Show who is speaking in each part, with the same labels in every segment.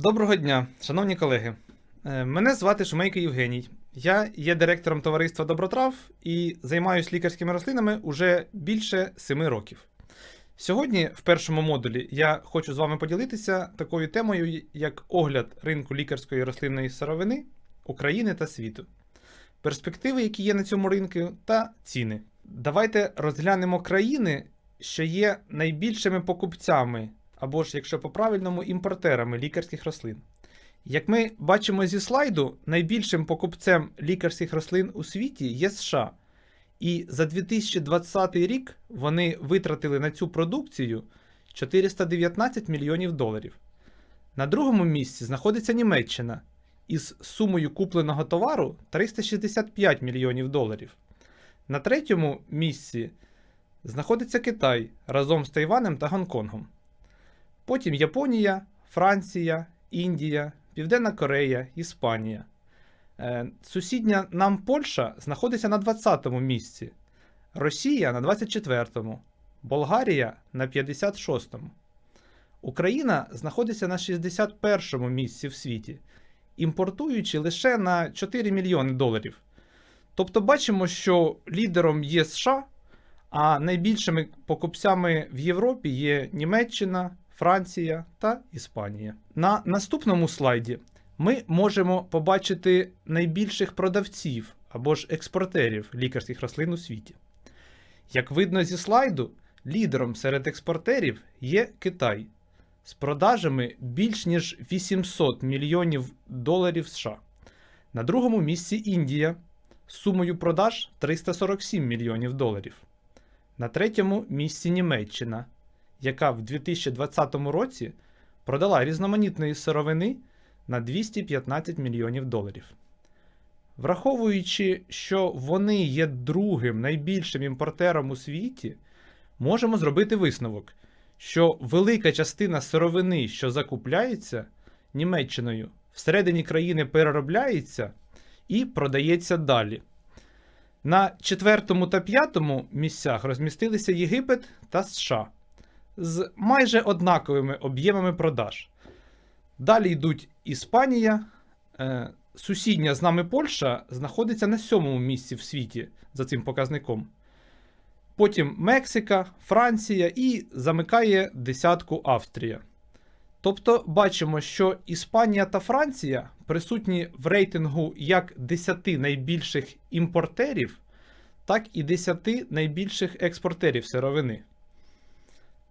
Speaker 1: Доброго дня, шановні колеги. Е, Мене звати Шумейко Євгеній. Я є директором товариства Добротрав і займаюся лікарськими рослинами уже більше семи років. Сьогодні, в першому модулі, я хочу з вами поділитися такою темою, як огляд ринку лікарської рослинної сировини України та світу, перспективи, які є на цьому ринку, та ціни. Давайте розглянемо країни, що є найбільшими покупцями, або ж, якщо по-правильному, імпортерами лікарських рослин. Як ми бачимо зі слайду, найбільшим покупцем лікарських рослин у світі є США. І за 2020 рік вони витратили на цю продукцію 419 мільйонів доларів. На другому місці знаходиться Німеччина із сумою купленого товару 365 мільйонів доларів. На третьому місці знаходиться Китай разом з Тайванем та Гонконгом. Потім Японія, Франція, Індія, Південна Корея, Іспанія. Е, Сусідня нам Польща знаходиться на 20-му місці, Росія на 24-му, Болгарія на 56-му. Україна знаходиться на 61-му місці в світі, імпортуючи лише на 4 мільйони доларів. Тобто бачимо, що лідером є США, а найбільшими покупцями в Європі є Німеччина, Франція та Іспанія. На наступному слайді ми можемо побачити найбільших продавців або ж експортерів лікарських рослин у світі. Як видно зі слайду, лідером серед експортерів є Китай з продажами більш ніж 800 мільйонів доларів США. На другому місці Індія з сумою продаж 347 мільйонів доларів. На третьому місці Німеччина, яка в 2020 році продала різноманітної сировини на 215 мільйонів доларів. Враховуючи, що вони є другим найбільшим імпортером у світі, можемо зробити висновок, що велика частина сировини, що закупляється Німеччиною, всередині країни переробляється і продається далі. На четвертому та п'ятому місцях розмістилися Єгипет та США з майже однаковими об'ємами продаж. Далі йдуть Іспанія, е, сусідня з нами Польща знаходиться на сьомому місці в світі за цим показником. Потім Мексика, Франція і замикає десятку Австрія. Тобто бачимо, що Іспанія та Франція присутні в рейтингу як 10 найбільших імпортерів, так і 10 найбільших експортерів сировини.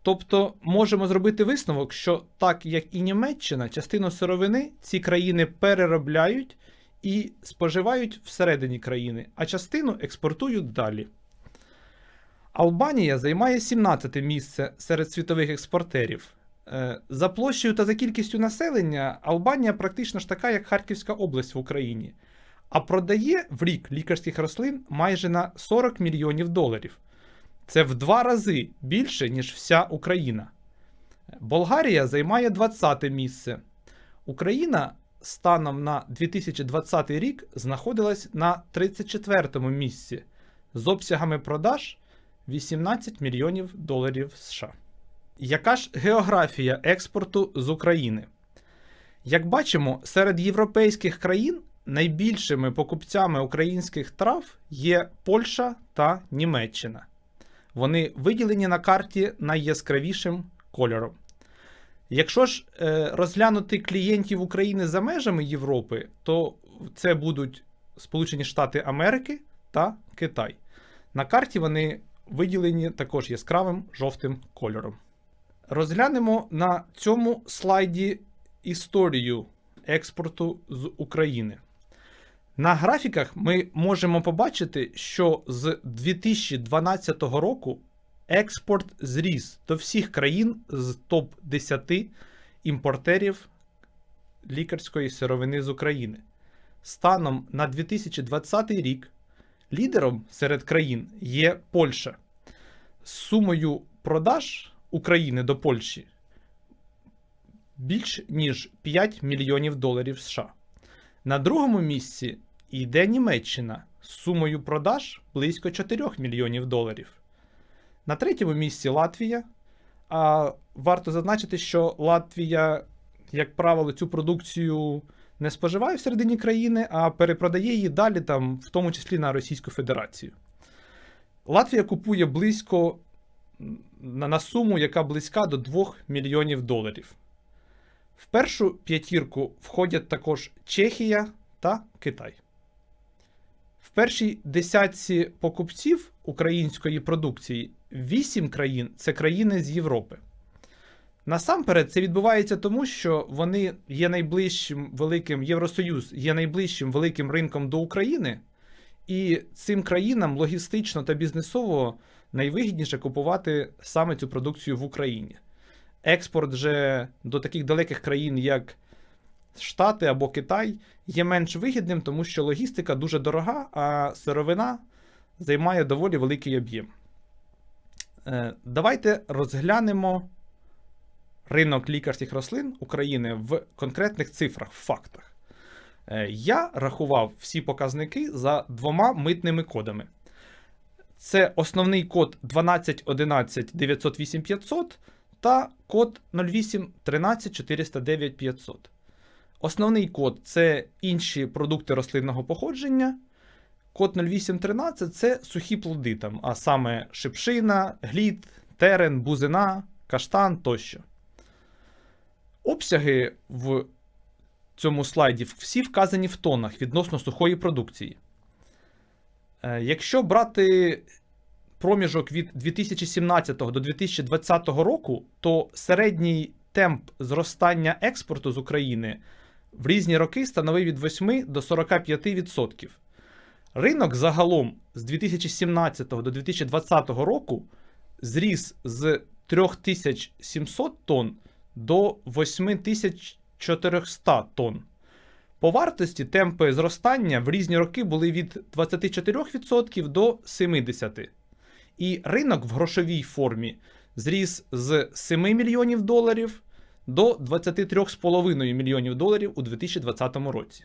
Speaker 1: Тобто можемо зробити висновок, що так як і Німеччина, частину сировини ці країни переробляють і споживають всередині країни, а частину експортують далі. Албанія займає 17 місце серед світових експортерів. Е, За площею та за кількістю населення Албанія практично ж така, як Харківська область в Україні, а продає в рік лікарських рослин майже на 40 мільйонів доларів. Це в два рази більше, ніж вся Україна. Болгарія займає 20 місце. Україна станом на 2020 рік знаходилась на 34 місці з обсягами продаж 18 мільйонів доларів США. Яка ж географія експорту з України? Як бачимо, серед європейських країн найбільшими покупцями українських трав є Польща та Німеччина. Вони виділені на карті найяскравішим кольором. Якщо ж е, розглянути клієнтів України за межами Європи, то це будуть Сполучені Штати Америки та Китай. На карті вони виділені також яскравим жовтим кольором. Розглянемо на цьому слайді історію експорту з України. На графіках ми можемо побачити, що з 2012 року експорт зріс до всіх країн з топ-10 імпортерів лікарської сировини з України. Станом на 2020 рік лідером серед країн є Польща. З сумою продаж України до Польщі більш ніж 5 мільйонів доларів США. На другому місці йде Німеччина з сумою продаж близько 4 мільйонів доларів. На третьому місці Латвія. А варто зазначити, що Латвія як правило, цю продукцію не споживає всередині країни, а перепродає її далі, там, в тому числі на Російську Федерацію. Латвія купує близько на суму, яка близька до 2 мільйонів доларів. В першу п'ятірку входять також Чехія та Китай. Першій десятці покупців української продукції 8 країн це країни з Європи. Насамперед, це відбувається тому, що вони є найближчим великим Євросоюз, є найближчим великим ринком до України, і цим країнам логістично та бізнесово найвигідніше купувати саме цю продукцію в Україні. Експорт же до таких далеких країн, як Штати або Китай, є менш вигідним, тому що логістика дуже дорога, а сировина займає доволі великий об'єм. Е, Давайте розглянемо ринок лікарських рослин України в конкретних цифрах, в фактах. Е, Я рахував всі показники за двома митними кодами. Це основний код 1211 908 500 та код 08 13 409 500. Основний код це інші продукти рослинного походження. Код 0813 це сухі плоди, там, а саме шипшина, глід, терен, бузина, каштан тощо. Обсяги в цьому слайді всі вказані в тонах відносно сухої продукції. Е, Якщо брати проміжок від 2017 до 2020 року, то середній темп зростання експорту з України в різні роки становив від 8 до 45%. Ринок загалом з 2017 до 2020 року зріс з 3700 тонн до 8400 тонн. По вартості темпи зростання в різні роки були від 24% до 70%. І ринок в грошовій формі зріс з 7 мільйонів доларів до 23,5 мільйонів доларів у 2020 році.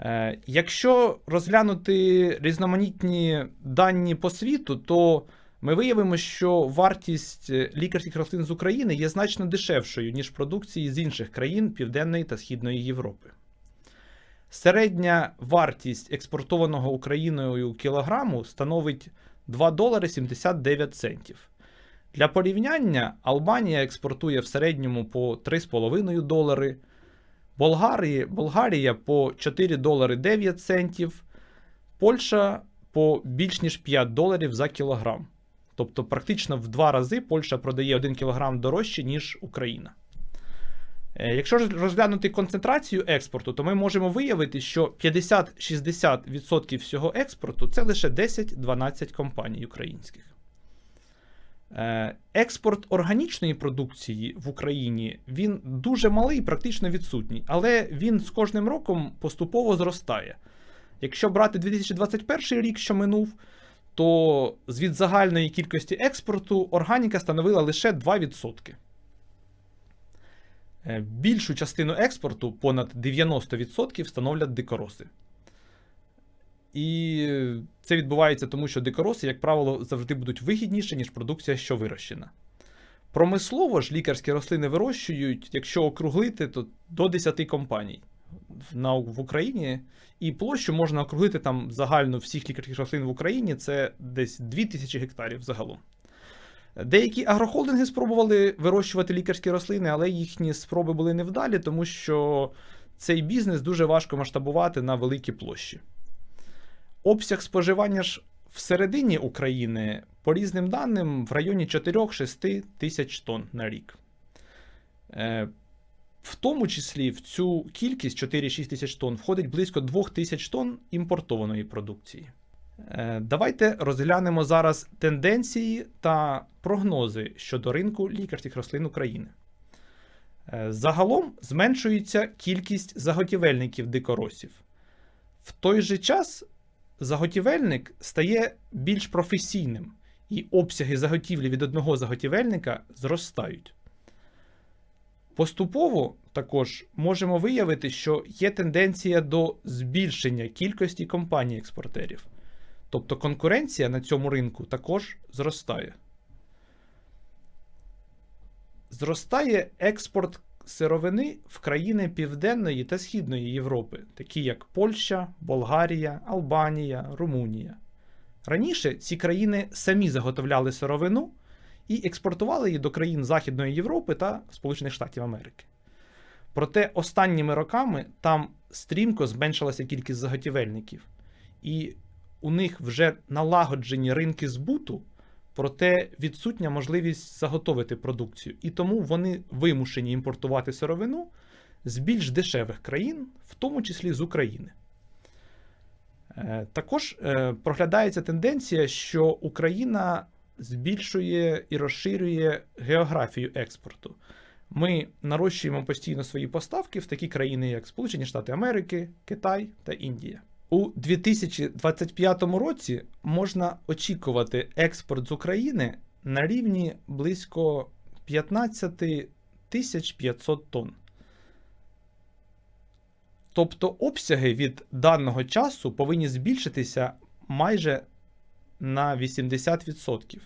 Speaker 1: Е, Якщо розглянути різноманітні дані по світу, то ми виявимо, що вартість е, лікарських рослин з України є значно дешевшою, ніж продукції з інших країн Південної та Східної Європи. Середня вартість експортованого Україною кілограму становить 2 долари 79 центів. Для порівняння Албанія експортує в середньому по 3,5 долари, Болгарії, Болгарія по 4 долари 9 центів, Польща по більш ніж 5 доларів за кілограм. Тобто, практично в два рази Польща продає 1 кілограм дорожче, ніж Україна. Е, Якщо розглянути концентрацію експорту, то ми можемо виявити, що 50-60% всього експорту це лише 10-12 компаній українських. Е, Експорт органічної продукції в Україні він дуже малий, практично відсутній, але він з кожним роком поступово зростає. Якщо брати 2021 рік, що минув, то від загальної кількості експорту органіка становила лише 2%. Е, Більшу частину експорту, понад 90%, становлять дикороси. І це відбувається тому, що дикороси, як правило, завжди будуть вигідніші, ніж продукція, що вирощена. Промислово ж лікарські рослини вирощують, якщо округлити, то до 10 компаній в, Україні. І площу можна округлити там загальну всіх лікарських рослин в Україні це десь 2000 гектарів загалом. Деякі агрохолдинги спробували вирощувати лікарські рослини, але їхні спроби були невдалі, тому що цей бізнес дуже важко масштабувати на великі площі. Обсяг споживання ж всередині України, по різним даним, в районі 4-6 тисяч тонн на рік. Е, В тому числі в цю кількість 4-6 тисяч тонн входить близько 2 тисяч тонн імпортованої продукції. Е, Давайте розглянемо зараз тенденції та прогнози щодо ринку лікарських рослин України. Е, Загалом зменшується кількість заготівельників дикоросів. В той же час заготівельник стає більш професійним, і обсяги заготівлі від одного заготівельника зростають. Поступово також можемо виявити, що є тенденція до збільшення кількості компаній-експортерів. Тобто конкуренція на цьому ринку також зростає. Зростає експорт сировини в країни Південної та Східної Європи, такі як Польща, Болгарія, Албанія, Румунія. Раніше ці країни самі заготовляли сировину і експортували її до країн Західної Європи та Сполучених Штатів Америки. Проте останніми роками там стрімко зменшилася кількість заготівельників, і у них вже налагоджені ринки збуту, проте відсутня можливість заготовити продукцію, і тому вони вимушені імпортувати сировину з більш дешевих країн, в тому числі з України. Е, Також е, проглядається тенденція, що Україна збільшує і розширює географію експорту. Ми нарощуємо постійно свої поставки в такі країни, як Сполучені Штати Америки, Китай та Індія. У 2025 році можна очікувати експорт з України на рівні близько 15 500 тонн. Тобто обсяги від даного часу повинні збільшитися майже на 80%.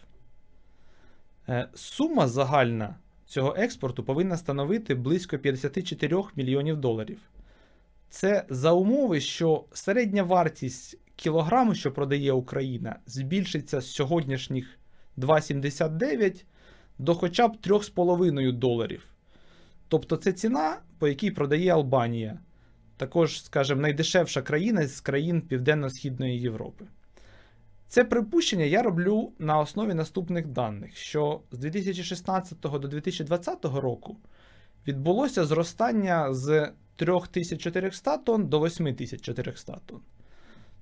Speaker 1: Е, Сума загальна цього експорту повинна становити близько 54 мільйонів доларів. Це за умови, що середня вартість кілограму, що продає Україна, збільшиться з сьогоднішніх 2,79 до хоча б 3,5 доларів. Тобто це ціна, по якій продає Албанія, також, скажімо, найдешевша країна з країн Південно-Східної Європи. Це припущення я роблю на основі наступних даних, що з 2016 до 2020 року відбулося зростання з 3400 тонн до 8400 тонн.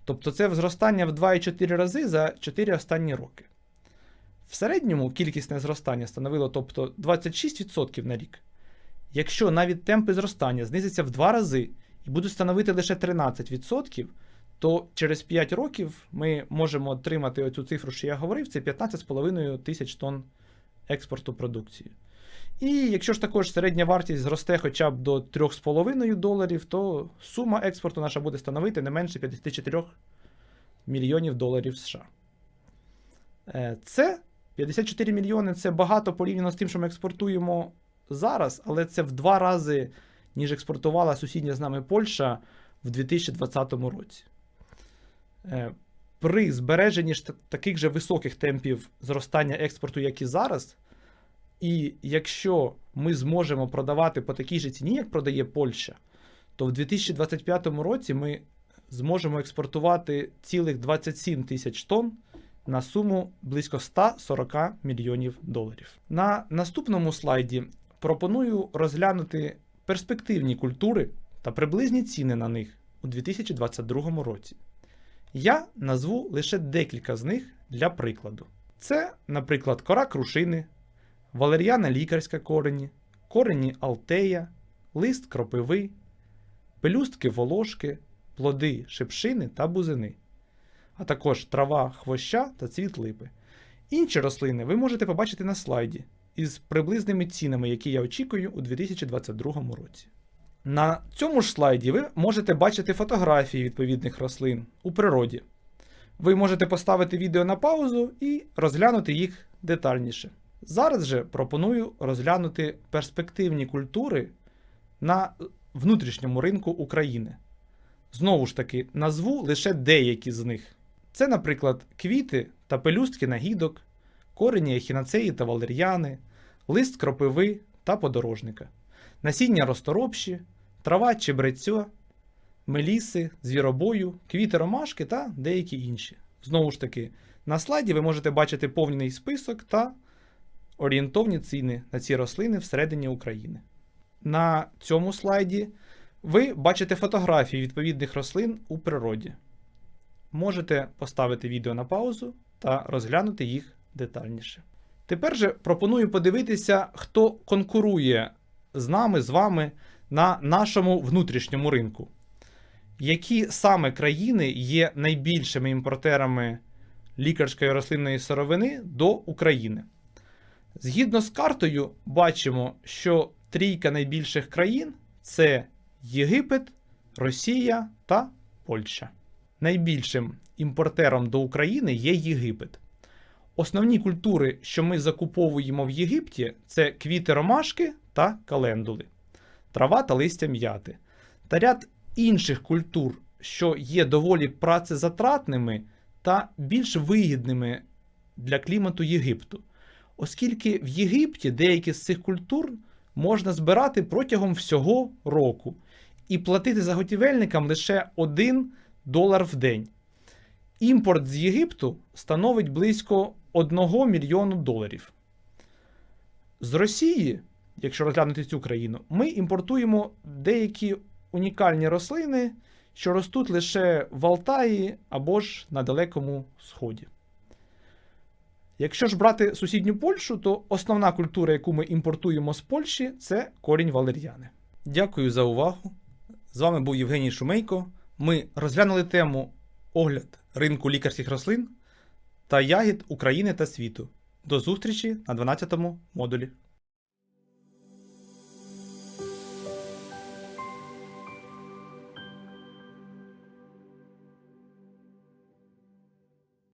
Speaker 1: Тобто це зростання в 2,4 рази за 4 останні роки. В середньому кількісне зростання становило тобто 26% на рік. Якщо навіть темпи зростання знизяться в 2 рази і будуть становити лише 13%, то через 5 років ми можемо отримати оцю цифру, що я говорив, це 15,5 тисяч тонн експорту продукції. І якщо ж також середня вартість зросте хоча б до 3,5 доларів, то сума експорту наша буде становити не менше 54 мільйонів доларів США. Е, Це 54 мільйони це багато порівняно з тим, що ми експортуємо зараз, але це в два рази, ніж експортувала сусідня з нами Польща в 2020 році. Е, При збереженні ж таких же високих темпів зростання експорту, як і зараз, і якщо ми зможемо продавати по такій же ціні, як продає Польща, то в 2025 році ми зможемо експортувати цілих 27 тисяч тонн на суму близько 140 мільйонів доларів. На наступному слайді пропоную розглянути перспективні культури та приблизні ціни на них у 2022 році. Я назву лише декілька з них для прикладу. Це, наприклад, кора крушини, валер'яна лікарська корені, корені алтея, лист кропиви, пелюстки волошки, плоди шипшини та бузини, а також трава хвоща та цвіт липи. Інші рослини ви можете побачити на слайді із приблизними цінами, які я очікую у 2022 році. На цьому ж слайді ви можете бачити фотографії відповідних рослин у природі. Ви можете поставити відео на паузу і розглянути їх детальніше. Зараз же пропоную розглянути перспективні культури на внутрішньому ринку України. Знову ж таки, назву лише деякі з них. Це, наприклад, квіти та пелюстки нагідок, корені ехінацеї та валер'яни, лист кропиви та подорожника, насіння розторопші, трава чебрецьо, меліси, звіробою, квіти ромашки та деякі інші. Знову ж таки, на слайді ви можете бачити повний список та орієнтовні ціни на ці рослини всередині України. На цьому слайді ви бачите фотографії відповідних рослин у природі. Можете поставити відео на паузу та розглянути їх детальніше. Тепер же пропоную подивитися, хто конкурує з нами, з вами на нашому внутрішньому ринку. Які саме країни є найбільшими імпортерами лікарської рослинної сировини до України? Згідно з картою, бачимо, що трійка найбільших країн це Єгипет, Росія та Польща. Найбільшим імпортером до України є Єгипет. Основні культури, що ми закуповуємо в Єгипті, це квіти ромашки та календули. трава та листя м'яти та ряд інших культур, що є доволі працезатратними та більш вигідними для клімату Єгипту, оскільки в Єгипті деякі з цих культур можна збирати протягом всього року і платити заготівельникам лише 1 долар в день. Імпорт з Єгипту становить близько 1 мільйону доларів. З Росії, якщо розглянути цю країну, ми імпортуємо деякі унікальні рослини, що ростуть лише в Алтаї або ж на Далекому Сході. Якщо ж брати сусідню Польщу, то основна культура, яку ми імпортуємо з Польщі, це корінь валер'яни. Дякую за увагу. З вами був Євгеній Шумейко. Ми розглянули тему огляд ринку лікарських рослин та ягід України та світу. До зустрічі на 12 модулі.